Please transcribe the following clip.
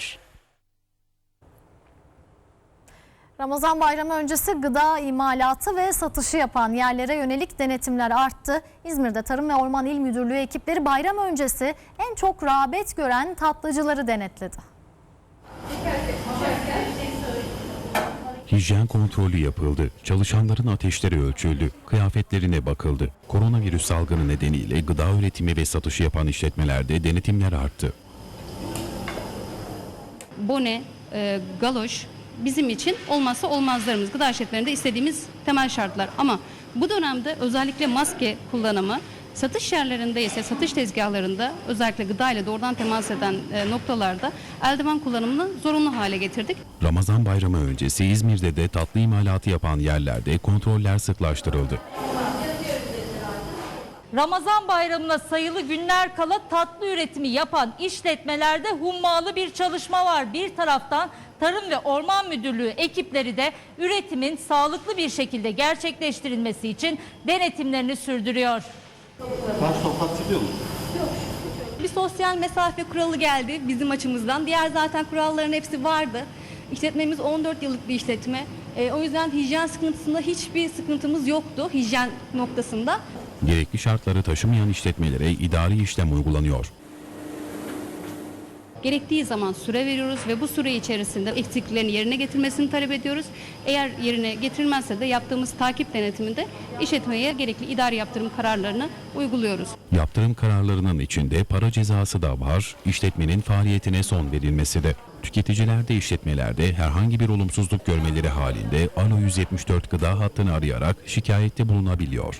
var. Ramazan bayramı öncesi gıda imalatı ve satışı yapan yerlere yönelik denetimler arttı. İzmir'de Tarım ve Orman İl Müdürlüğü ekipleri bayram öncesi en çok rağbet gören tatlıcıları denetledi. Hijyen kontrolü yapıldı. Çalışanların ateşleri ölçüldü. Kıyafetlerine bakıldı. Koronavirüs salgını nedeniyle gıda üretimi ve satışı yapan işletmelerde denetimler arttı. Bone, e, galoş bizim için olmazsa olmazlarımız. Gıda işletmelerinde istediğimiz temel şartlar. Ama bu dönemde özellikle maske kullanımı, satış yerlerinde ise satış tezgahlarında özellikle gıda ile doğrudan temas eden e, noktalarda eldiven kullanımını zorunlu hale getirdik. Ramazan bayramı öncesi İzmir'de de tatlı imalatı yapan yerlerde kontroller sıklaştırıldı. Ramazan bayramına sayılı günler kala tatlı üretimi yapan işletmelerde hummalı bir çalışma var. Bir taraftan Tarım ve Orman Müdürlüğü ekipleri de üretimin sağlıklı bir şekilde gerçekleştirilmesi için denetimlerini sürdürüyor. Baş toplatılıyor mu? Bir sosyal mesafe kuralı geldi bizim açımızdan. Diğer zaten kuralların hepsi vardı. İşletmemiz 14 yıllık bir işletme. Ee, o yüzden hijyen sıkıntısında hiçbir sıkıntımız yoktu hijyen noktasında. Gerekli şartları taşımayan işletmelere idari işlem uygulanıyor. Gerektiği zaman süre veriyoruz ve bu süre içerisinde eksikliklerini yerine getirmesini talep ediyoruz. Eğer yerine getirilmezse de yaptığımız takip denetiminde işletmeye gerekli idari yaptırım kararlarını uyguluyoruz. Yaptırım kararlarının içinde para cezası da var, işletmenin faaliyetine son verilmesi de. Tüketiciler de işletmelerde herhangi bir olumsuzluk görmeleri halinde Alo 174 gıda hattını arayarak şikayette bulunabiliyor.